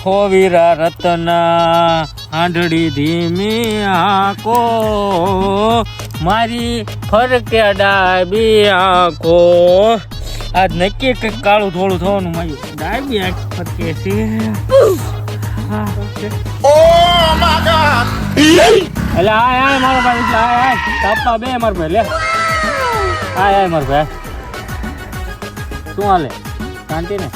આખો વીરા રતના આંધળી ધીમી આંખો મારી ફરકે ડાબી આંખો. આજ નક્કી કંઈક કાળું થોડું થવાનું મારી ડાબી આંખ ફરકે છે. એટલે આ આ મારો ભાઈ એટલે આ આ તાપા બે મારો ભાઈ લે. આ આ મારો ભાઈ. શું હાલે? શાંતિ ને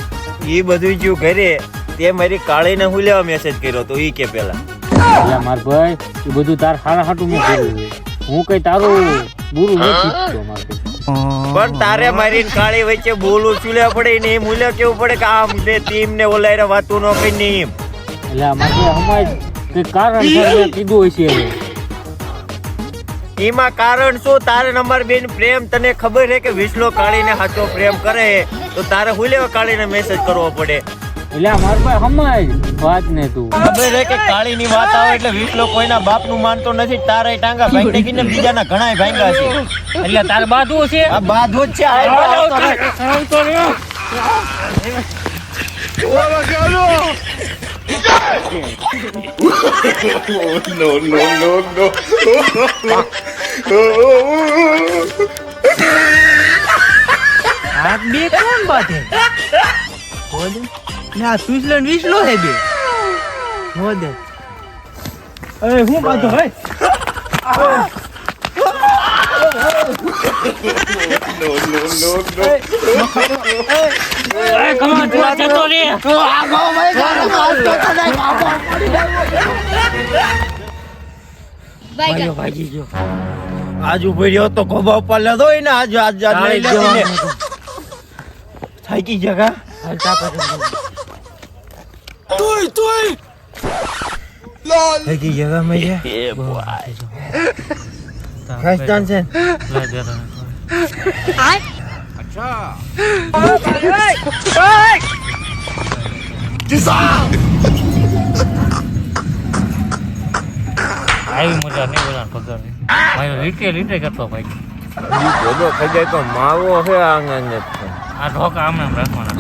એ બધું જ્યું ઘરે તે મારી કાળીને હું લેવા મેસેજ કર્યો તો ઈ કે પેલા. એટલે માર ભાઈ એ બધું તાર હારા હાટું મેં કર્યું હું કઈ તારું બુરું નથી ઈચ્છતો માર પણ તારે મારી કાળી વચ્ચે બોલું ચૂલ્યા પડે? ને એમ મૂલ્ય કેવું પડે કે આમ ને તીમ ને ઓલાયરા વાતું ન કઈ નહીં એટલે આ માર ભાઈ હમણાં કે કારણ કીધું હશે હવે. એમાં કારણ શું? તારે નંબર બેન પ્રેમ તને ખબર છે કે વિસલો કાળીને સાચો પ્રેમ કરે તો તારે હું લેવા કાળીને મેસેજ કરવો પડે? એટલે માર ભાઈ હમણાં વાત ને તું. ખબર છે કે કાળીની વાત આવે એટલે વિસલો કોઈના બાપનું માનતો નથી તારે ટાંગા ભાઈ કીને બીજાના ઘણાય ભાંગા છે. એટલે તાર બાધું છે? આ બાધું જ છે આ બાધું તો નો શરમ તો રહ્યો. આ બે કોણ બાધે? હોદે ના સ્વિટરલેન્ડ વિસલો હે બે. અરે હું બાતો હે? અરે ભાઈઓ ભાગી ગયો આજ ઊભો રહ્યો તો ખોબા ઉપર લેતો હોય ને આજ આજ લઈ લેતી થાકી જગા હાલ તાપા જલ્દી. થાકી જગા મેં જે તાપ ખાસ જાન છે લાય જરા. આવી મજા નહીં બોલા પગાર ભાઈ લીટે લીટે કરતો ભાઈ ખોબો ખાઈ જાય તો માવો છે આંગણ ને આ ઢોકા આમ આમ રાખવાના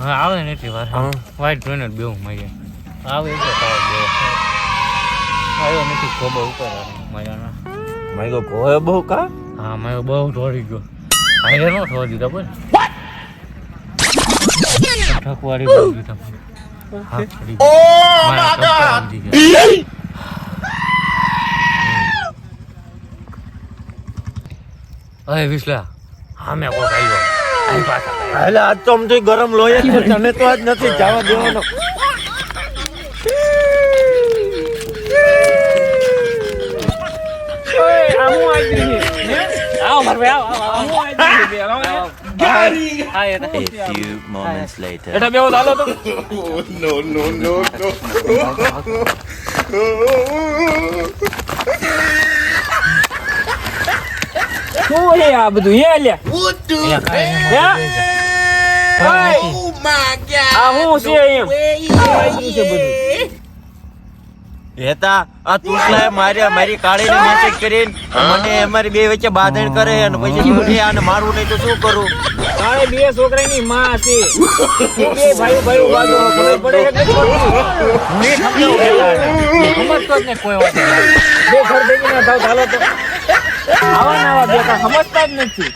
હા આવે ને એટલી વાર હા. વાઈટ જોઈને જ બેવું મજા. આવે એટલે તાવ બે આવ્યો નથી ખોબા ઉપર મજાના. મારી ભોય બહુ કા? હા મારો બહુ ઢોળી ગયો. હારે નો થવા દીધા બોલ ઠકવાડી બહુ દીધા ગયો. ગયા. અરે વિસલા હા મેં કોઈ એટલે આજ તો આમથી ગરમ લોહી છે. તને તો આજ નથી જવા દેવાનો આવો આવો આવો હા એ શું હે આ બધું હે લ્યા આ હું છે એમ છે બધું હેતા આ તુસલાએ માર્યા મારી કાળીને મેસેજ કરીને મને અમારી બે વચ્ચે બાંધણ કરે અને પછી મને આને મારવું નહીં તો શું કરું? કાળે બે છોકરાની માં હતી. બે ભાઈ ભાઈ ખબર પડે? સમજતો જ ને કોઈ વાત બે ઘર ભેગી થાવ ચાલો તો. આવા ના આવા બેટા સમજતા જ નથી.